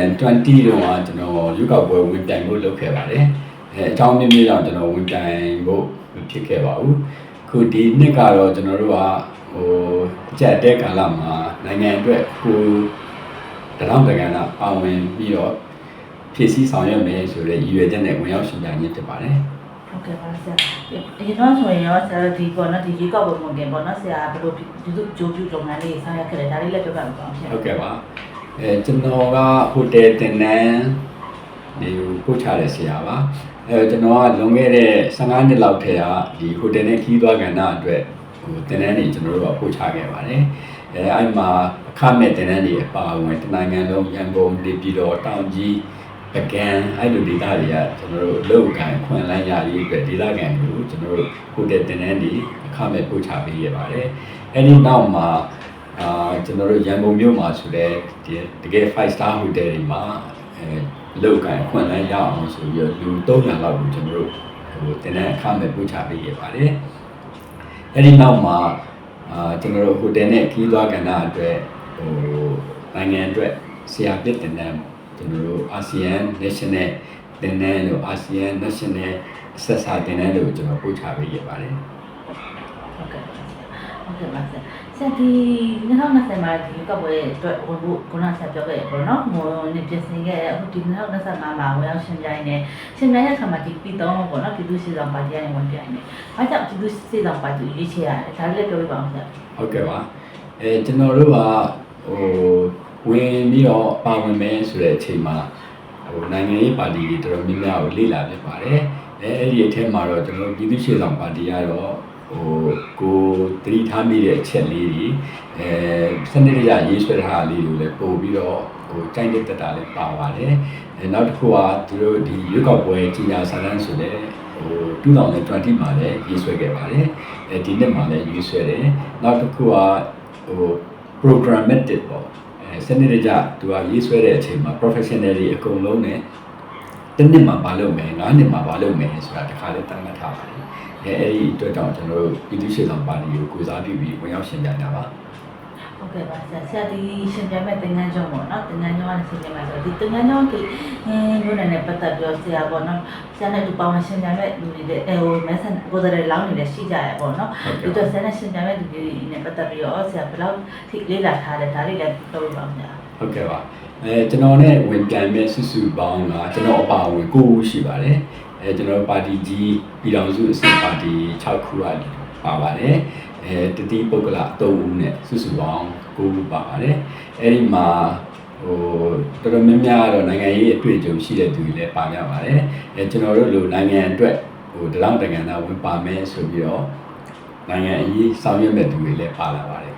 20တုန်းကကျွန်တော်ရုပ်ောက်ပွဲဝင်ပြိုင်ဖို့လုပ်ခဲ့ပါတယ်အဲအကြောင်းမျိုးမျိုးကြောင့်ကျွန်တော်ဝင်ပြိုင်ဖို့မဖြစ်ခဲ့ပါဘူးခုဒီနှစ်ကတော့ကျွန်တော်တို့ကဟိုအကြက်တဲ့ကာလမှာနိုင်ငံအတွက်ကိုတရောင်းတကန်တာပါဝင်ပြီးတော့ဖြည့်ဆည်းဆောင်ရွက်မယ်ဆိုတဲ့ရည်ရွယ်ချက်နဲ့ဝင်ရောက်ရှင်ပြိုင်ခြင်းဖြစ်ပါတယ်ဟုတ်ကဲ့ပါဆရာအရင်တော့ဆိုရင်ရောဆရာဒီပေါ့နော်ဒီရေကောက်ပုံပုံတင်ပေါ့နော်ဆရာဘယ်လိုဒီလိုဂျိုးပြလုပ်ငန်းလေးဆောင်ရွက်ခဲ့တယ်ဒါလေးလည်းပြောပြပါဦးဆရာဟုတ်ကဲ့ပါ အဲကျွန်တော်ကဟိုတယ်တင်နန်းဒီပို့ချတဲ့ဆရာပါအဲကျွန်တော်ကလွန်ခဲ့တဲ့15နှစ်လောက်ထဲကဒီဟိုတယ်နဲ့ခီးသွားကဏ္ဍအတွက်ဟိုတင်နန်းတွေကျွန်တော်တို့ကပို့ချခဲ့ပါတယ်အဲအဲ့မှာအခမဲ့တင်နန်းတွေအပါအဝင်တနိုင်ငံလုံးရန်ကုန်နေပြည်တော်တောင်ကြီးပကံအဲ့လိုဒေသတွေကကျွန်တော်တို့လောက်ကန်ခွင့်လန်းရရေးအတွက်ဒေသခံတွေကိုကျွန်တော်တို့ဟိုတယ်တင်နန်းတွေအခမဲ့ပို့ချပေးရပါတယ်အဲ့ဒီနောက်မှာ အာကျွန်တော်တို့ရန်ကုန်မြို့မှာဆိုတဲ့ဒီတကယ်5 star hotel တွေမှာအဲလောက်ကန်ခွင့်လန်းရအောင်ဆိုပြီးတော့လူ300လောက်ကိုကျွန်တော်တို့ဟိုတင်တဲ့အခမဲ့ပို့ချပေးရပါတယ်။အဲဒီနောက်မှာအာကျွန်တော်တို့ဟိုတယ်နဲ့ခီးသွားကဏ္ဍအတွက်ဟိုနိုင်ငံအတွက်ဆရာပြစ်တင်တဲ့ကျွန်တော်တို့ ASEAN National တင်တဲ့လို့ ASEAN National ဆက်စာတင်တဲ့လို့ကျွန်တော်ပို့ချပေးရပါတယ်။ဟုတ်ကဲ့ ဟုတ်ကဲ့ပါဆရာဆရာဒီ2020မှာဒီကောက်ပွဲအတွက်ဝင်ဖို့ခုနဆရာပြောခဲ့ရပေါ့နော်ဟိုနေပြင်ဆင်ခဲ့အခုဒီ2025မှာဝင်ရောက်ရှင်ပြိုင်နေရှင်ပြိုင်တဲ့အခါမှာဒီပြည်တော်ပေါ့နော်ပြည်သူ့စီဆောင်ပါတီကနေဝင်ပြိုင်နေဘာကြောင့်ပြည်သူ့စီဆောင်ပါတီရွေးချယ်ရတယ်ဒါလေးလည်းပြောပြပါဦးဆရာဟုတ်ကဲ့ပါအဲကျွန်တော်တို့ကဟိုဝင်ပြီးတော့ပါဝင်မယ်ဆိုတဲ့အချိန်မှာဟိုနိုင်ငံရေးပါတီတွေတော်တော်များများကိုလေ့လာဖြစ်ပါတယ်အဲအဲ့ဒီအထက်မှာတော့ကျွန်တော်တို့ပြည်သူ့ရှေ့ဆောင်ပါတီကတော့ ဟိုကိုတတိထားမိတဲ့အချက်လေးတွေအဲစနစ်တကျရေးဆွဲထားတာလေးတွေလည်းပို့ပြီးတော့ဟိုကြိုက်တဲ့တက်တာလည်းပါပါတယ်အဲနောက်တစ်ခုကသူတို့ဒီရွက်ကောက်ပွဲကြီးညာဆန်းဆန်းဆိုတဲ့ဟို2020မှာလည်းရေးဆွဲခဲ့ပါတယ်အဲဒီနှစ်မှာလည်းရေးဆွဲတယ်နောက်တစ်ခုကဟို programmatic ပေါ့အဲစနစ်တကျသူကရေးဆွဲတဲ့အချိန်မှာ professional တွေအကုန်လုံးနဲ့ တစ်နှစ်မှာမလုပ်မယ်ငါးနှစ်မှာမလုပ်မယ်ဆိုတာတခါလေးတတ်မှတ်ထားပါတယ်အဲအဲ့ဒီအတွက်ကြောင့်ကျွန်တော်တို့ပြည်သူ့ရှေ့ဆောင်ပါတီကိုကိုစားပြုပြီးဝင်ရောက်ရှင်ပြိုင်တာပါဟုတ်ကဲ့ပါဆရာဆရာဒီရှင်ပြိုင်မဲ့တင်ငန်းကျောင်းပေါ့နော်တင်ငန်းကျောင်းကနေရှင်ပြိုင်မဲ့ဆိုဒီတင်ငန်းကျောင်းဒီအင်းမျိုးနဲ့ပတ်သက်ပြီးတော့ဆရာပေါ့နော်ဆရာနဲ့ဒီပါဝင်ရှင်ပြိုင်မဲ့လူတွေတဲ့အဲဟိုမက်ဆန်ကိုယ်တိုင်လောင်းနေတယ်ရှိကြရပေါ့နော်ဟုတ်ဒီကဲ့တော့ဆရာနဲ့ရှင်ပြိုင်မဲ့လူတွေနဲ့ပတ်သက်ပြီးတော့ဆရာဘယ်လောက်ထိလေးလာထားတယ်ဒါလေးလည်းပြောပြပါဦးဆရာဟုတ်ကဲ့ပါ အဲကျွန်တော်နဲ့ဝင်ပြိုင်မဲ့စုစုပေါင်းကကျွန်တော်အပါအဝင်9ဦးရှိပါတယ်အဲကျွန်တော်ပါတီကြီးပြည်တော်စုအစစ်ပါတီ6ခုကပါပါတယ်အဲတတိပုဂ္ဂလ3ဦးနဲ့စုစုပေါင်း9ဦးပါပါတယ်အဲဒီမှာဟိုတော်တော်များများတော့နိုင်ငံရေးအတွေ့အကြုံရှိတဲ့သူတွေလည်းပါကြပါတယ်အဲကျွန်တော်တို့လိုနိုင်ငံအတွက်ဟိုတလောင်းတကန်တာဝင်ပါမယ်ဆိုပြီးတော့နိုင်ငံအရေးဆောင်ရွက်မဲ့သူတွေလည်းပါလာပါတယ်ခင်ဗျ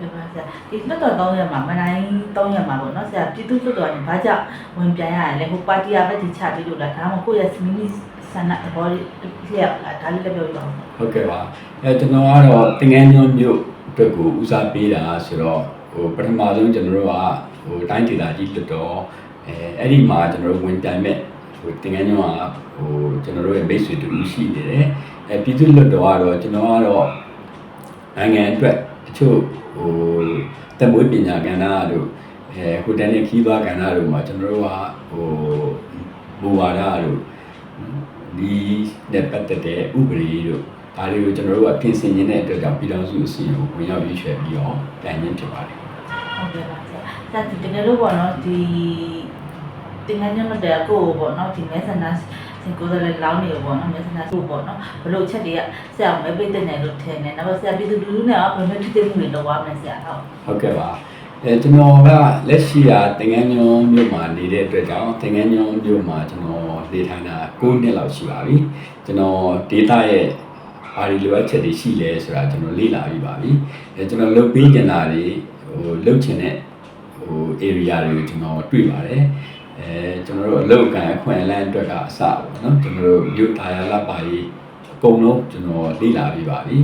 ဟုတ်ကဲ့ပါဆရာဒီလွတ်တော်3ရက်မှာမနိုင်3ရက်မှာပေါ့နော်ဆရာပြည်သူ့လွတ်တော်ကနေဘာကြောင့်ဝင်ပြိုင်ရလဲဟိုပါတီကပဲဒီချပြီးလို့လားဒါမှမဟုတ်ကိုယ့်ရဲ့မိမိဆန္ဒသဘောလေးလျက်လားဒါလေးလည်းပြောပြပါဦးဟုတ်ကဲ့ပါအဲကျွန်တော်ကတော့တင်ငန်းညွန့်မြို့အတွက်ကိုဦးစားပေးတာဆိုတော့ဟိုပထမဆုံးကျွန်တော်တို့ကဟိုတိုင်းဒေသကြီးလွတ်တော်အဲအဲ့ဒီမှာကျွန်တော်တို့ဝင်ပြိုင်မဲ့ဟိုတင်ငန်းညွန့်ကဟိုကျွန်တော်တို့ရဲ့မိတ်ဆွေတူရှိနေတယ်အဲပြည်သူ့လွတ်တော်ကတော့ကျွန်တော်ကတော့နိုင်ငံအတွက်တ ချို့ဟိုတက်မွေးပညာကဏ္ဍတို့အဲဟိုတန်နဲ့ခီးသွားကဏ္ဍတို့မှာကျွန်တော်တို့ကဟိုဘူဝါဒတို့ဒီနဲ့ပတ်သက်တဲ့ဥပဒေတို့ဒါတွေကိုကျွန်တော်တို့ကပြင်ဆင်နေတဲ့အတွက်ကြောင့်ပြည်တော်စုအစီအစဉ်ကိုဝင်ရောက်ရွေးချယ်ပြီးတော့တိုင်ရင်းဖြစ်ပါတယ်ဟုတ်ကဲ့ပါဆရာဆရာဒီတကယ်လို့ပေါ့နော်ဒီတင်ငန်းညမတဲ့ကိုပေါ့နော်ဒီမဲဆန္ဒ စင်ကိုယ်လည်းလောင်းနေပေါ့နော်မဲဆန္ဒစုပေါ့နော်ဘလို့ချက်တွေကဆရာမဲပိတ်တဲ့နယ်လို့ထင်တယ်နောက်ဆရာပြည်သူလူထုနဲ့ဘယ်လိုထိတိမှုတွေလုပ်ရမလဲဆရာဟုတ်ဟုတ်ကဲ့ပါအဲကျွန်တော်ကလက်ရှိကတင်ငန်းညွန်းမြို့မှာနေတဲ့အတွက်ကြောင့်တင်ငန်းညွန်းမြို့မှာကျွန်တော်နေထိုင်တာ9နှစ်လောက်ရှိပါပြီကျွန်တော်ဒေတာရဲ့ဘာတွေလိုအပ်ချက်တွေရှိလဲဆိုတာကျွန်တော်လေ့လာပြီးပါပြီအဲကျွန်တော်လုပ်ပေးကျင်တာတွေဟိုလုပ်ချင်တဲ့ဟို area တွေကိုကျွန်တော်တွေ့ပါတယ် အဲကျွန်တော်တို့အလောက်ကန်အခွင့်အလမ်းအတွက်ကအစပေါ့နော်ကျွန်တော်တို့မြို့တာယာလာပါကြီးအကုန်လုံးကျွန်တော်လေ့လာပြီးပါပြီ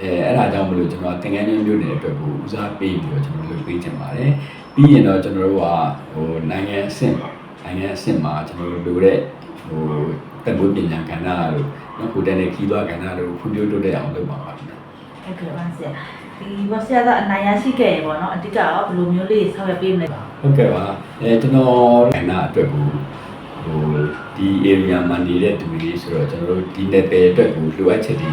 အဲအဲ့ဒါကြောင့်မလို့ကျွန်တော်သင်္ကန်းကျွန်းမြို့နယ်အတွက်ကိုဦးစားပေးပြီးတော့ကျွန်တော်လုပ်ပေးချင်ပါတယ်ပြီးရင်တော့ကျွန်တော်တို့ကဟိုနိုင်ငံအဆင့်ပေါ့နိုင်ငံအဆင့်မှာကျွန်တော်တို့လိုတဲ့ဟိုတက်ဖို့ပညာကဏ္ဍတို့နော်ကိုယ်တန်းနဲ့ခီးသွားကဏ္ဍတို့ဖွံ့ဖြိုးတိုးတက်အောင်လုပ်ပါပါမယ်ဟုတ်ကဲ့ပါဆရာ ဒီဘောဆရာကအနိုင်ရရှိခဲ့ရင်ပေါ့နော်အတိတ်ကရောဘယ်လိုမျိုးလေးဆောက်ရပေးမလဲပါဟုတ်ကဲ့ပါအဲကျွန်တော်ခန္ဓာအတွက်ကိုဟိုဒီ area မှာနေတဲ့သူတွေဆိုတော့ကျွန်တော်တို့ဒီနယ်ပယ်အတွက်ကိုလိုအပ်ချက်တွေ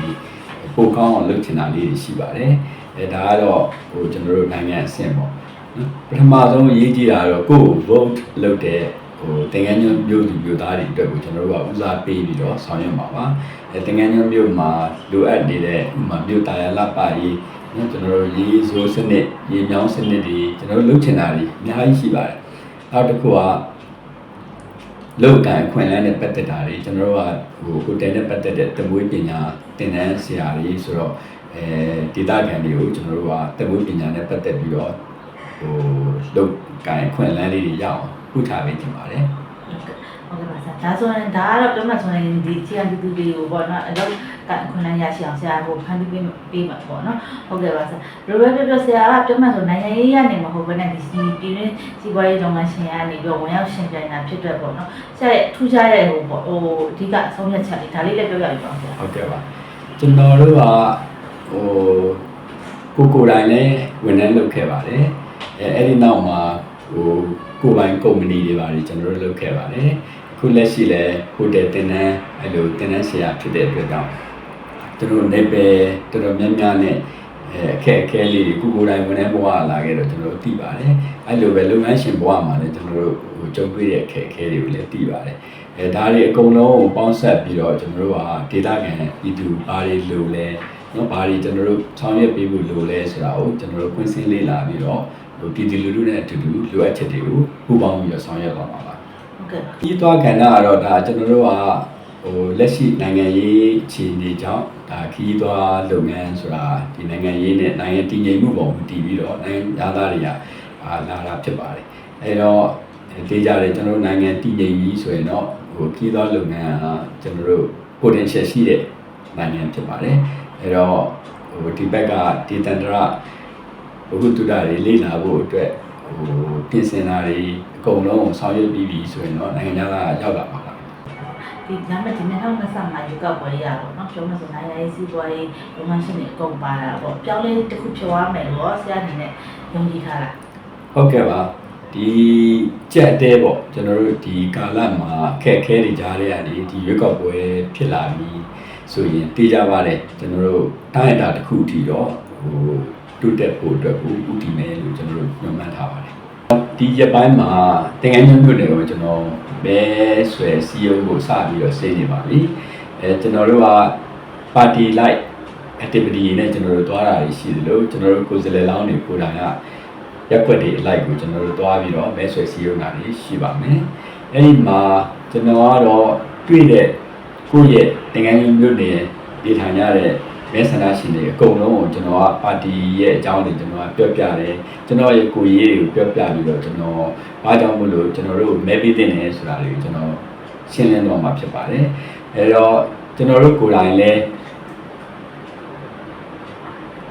ပိုကောင်းအောင်လုပ်ချင်တာလေးတွေရှိပါတယ်အဲဒါကတော့ဟိုကျွန်တော်တို့နိုင်ငံအဆင့်ပေါ့နော်ပထမဆုံးအရေးကြီးတာကတော့ကိုယ် vote လုပ်တဲ့ဟိုတင်ငန်းညွန့်မြို့သူမြို့သားတွေအတွက်ကိုကျွန်တော်တို့ကဦးစားပေးပြီးတော့ဆောင်ရွက်ပါပါအဲတင်ငန်းညွန့်မြို့မှာလိုအပ်နေတဲ့ဥပမာမြို့တာယာလပရေး နော်ကျွန်တော်တို့ရေဆိုးစနစ်ရေမြောင်းစနစ်တွေကျွန်တော်တို့လုပ်ချင်တာတွေအများကြီးရှိပါတယ်နောက်တစ်ခုကလောက်ကန်အခွင့်အလမ်းနဲ့ပတ်သက်တာတွေကျွန်တော်တို့ကဟိုဟိုတယ်နဲ့ပတ်သက်တဲ့တမွေးပညာသင်တန်းဆရာတွေဆိုတော့အဲဒေတာခံတွေကိုကျွန်တော်တို့ကတမွေးပညာနဲ့ပတ်သက်ပြီးတော့ဟိုလောက်ကန်အခွင့်အလမ်းလေးတွေရအောင်ပြုထားပေးချင်ပါတယ် ဟုတ်ကဲ့ပါဆရာဒါဆိုရင်ဒါကတော့ပြောမှဆိုရင်ဒီချီယန်တူတူလေးကိုပေါ့နော်အတော့ကခွန်လန်းရရှိအောင်ဆရာကိုဖန်တီးပေးပေးမှာပေါ့နော်ဟုတ်ကဲ့ပါဆရာဘယ်လိုပဲပြောပြောဆရာကပြောမှဆိုနိုင်ငံရေးရနေမှာဟုတ်ဘဲနဲ့ဒီစီပြည်တွင်းစီးပွားရေးလုပ်ငန်းရှင်ကနေပြီးတော့ဝင်ရောက်ရှင်ပြိုင်တာဖြစ်တဲ့ပေါ့နော်ဆရာရဲ့ထူးခြားတဲ့ဟိုပေါ့ဟိုအဓိကအဆုံးဖြတ်ချက်လေးဒါလေးလည်းပြောပြပြပါဦးဆရာဟုတ်ကဲ့ပါကျွန်တော်တို့ကဟိုကိုကိုယ်တိုင်လည်းဝန်ထမ်းလုပ်ခဲ့ပါတယ်အဲအဲ့ဒီနောက်မှာဟိုကိုယ်ပိုင်ကုမ္ပဏီတွေပါတယ်ကျွန်တော်တို့လုပ်ခဲ့ပါတယ်အ ခုလက်ရှိလည်းဟိုတယ်တင်တန်းအဲ့လိုတင်တန်းဆရာဖြစ်တဲ့အတွက်ကြောင့်သူတို့နေပယ်တော်တော်များများနဲ့အဲအခက်အခဲလေးတွေကိုကိုယ်တိုင်ဝန်ထမ်းဘဝလာခဲ့တော့ကျွန်တော်တို့သိပါတယ်အဲ့လိုပဲလုပ်ငန်းရှင်ဘဝမှာလည်းကျွန်တော်တို့ဟိုကြုံတွေ့တဲ့အခက်အခဲတွေကိုလည်းသိပါတယ်အဲဒါတွေအကုန်လုံးကိုပေါင်းဆက်ပြီးတော့ကျွန်တော်တို့ကဒေတာခံပြည်သူဘာတွေလိုလဲနော်ဘာတွေကျွန်တော်တို့ဆောင်ရွက်ပေးဖို့လိုလဲဆိုတာကိုကျွန်တော်တို့ခွင့်စင်းလေးလာပြီးတော့ဟိုပြည်သူလူထုနဲ့အတူတူလိုအပ်ချက်တွေကိုပူးပေါင်းပြီးတော့ဆောင်ရွက်သွားမှာပါဟုတ်ကဲ့ ပါပြီးသွားကဏ္ဍကတော့ဒါကျွန်တော်တို့ကဟိုလက်ရှိနိုင်ငံရေးအခြေအနေကြောင့်ဒါခီးသွားလုပ်ငန်းဆိုတာဒီနိုင်ငံရေးနဲ့နိုင်ငံတည်ငြိမ်မှုပေါ်မူတည်ပြီးတော့နိုင်ငံသားတွေကအာလာတာဖြစ်ပါတယ်အဲတော့တေးကြတယ်ကျွန်တော်တို့နိုင်ငံတည်ငြိမ်ပြီးဆိုရင်တော့ဟိုခီးသွားလုပ်ငန်းကကျွန်တော်တို့ potential ရှိတဲ့နိုင်ငံဖြစ်ပါတယ်အဲတော့ဟိုဒီဘက်ကဒေသန္တရဘုဟုတုဒ္ဒတွေလေ့လာဖို့အတွက် ဟိုပြင်ဆင်တာတွေအကုန်လုံးကိုဆောင်ရွက်ပြီးပြီဆိုရင်တော့နိုင်ငံသားကရောက်လာပါလား ဒီနံပါတ်ဒီနေ့ဟောင်းမဆာမှာယူကပွဲရတော့เนาะပြောမှဆိုနိုင်ရေးစီးပွားရေးလုပ်ငန်းရှင်တွေအကုန်ပါတာပေါ့ပြောင်းလဲတစ်ခုဖြောရမယ်လို့ဆရာအနေနဲ့ယုံကြည်ထားတာ ဟုတ်ကဲ့ပါဒီကြက်တဲပေါ့ကျွန်တော်တို့ဒီကာလမှာအခက်အခဲတွေကြားရတဲ့ဒီရွက်ကောက်ပွဲဖြစ်လာပြီးဆိုရင်တေးကြပါတယ်ကျွန်တော်တို့တိုင်းအတာတစ်ခုအထိတော့ဟိုတုတက်ဖို့အတွက်ကိုဥတည်မယ်လို့ကျွန်တော် တော် ဒီရက်ပိုင်းမှာတင်ငန်းညွှန်မြို့နယ်ကိုကျွန်တော်ဘဲဆွဲစီယုံကိုစပြီးတော့ဆင်းနေပါပြီအဲကျွန်တော်တို့ကပါတီလိုက် activity နဲ့ကျွန်တော်တို့သွားတာရှိတယ်လို့ကျွန်တော်တို့ကိုယ်စားလှယ်လောင်းတွေကိုယ်တိုင်ကရက်ွက်တွေအလိုက်ကိုကျွန်တော်တို့သွားပြီးတော့မဲဆွယ်စည်းရုံးတာတွေရှိပါမယ်။အဲဒီမှာကျွန်တော်ကတော့တွေ့တဲ့ကိုယ့်ရဲ့တင်ငန်းကြီးမြို့နယ်ဒေသညာတဲ့ မဲဆန္ဒရှင်တွေအကုန်လုံးကိုကျွန်တော်ကပါတီရဲ့အကြောင်းတွေကျွန်တော်ကပြောပြတယ်။ကျွန်တော်ရဲ့ကိုယ်ရေးတွေကိုပြောပြပြီးတော့ကျွန်တော်ဘာကြောင့်မို့လို့ကျွန်တော်တို့မဲပေးတင်တယ်ဆိုတာတွေကိုကျွန်တော်ရှင်းလင်းတော့မှာဖြစ်ပါတယ်။အဲတော့ကျွန်တော်တို့ကိုယ်တိုင်လည်း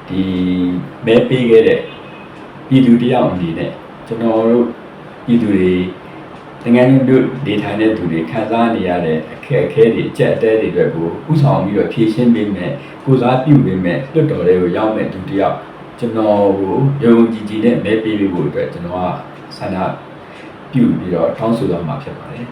ဒီမဲပေးခဲ့တဲ့ပြည်သူတယောက်အနေနဲ့ကျွန်တော်တို့ပြည်သူတွေ တကယ်လို့တို့နေထိုင်တဲ့သူတွေခံစားနေရတဲ့အခက်အခဲတွေအကျက်အတဲတွေအတွက်ကိုဥဆောင်ပြီးတော့ဖြည့်ရှင်းပေးမယ်ကိုစားပြုပေးမယ်လွတ်တော်တွေကိုရောက်မဲ့သူတယောက်ကျွန်တော်ကိုယုံကြည်ကြည်နဲ့မဲပေးပေးဖို့အတွက်ကျွန်တော်ကဆန္ဒပြုပြီးတော့တောင်းဆိုသွားမှာဖြစ်ပါတယ်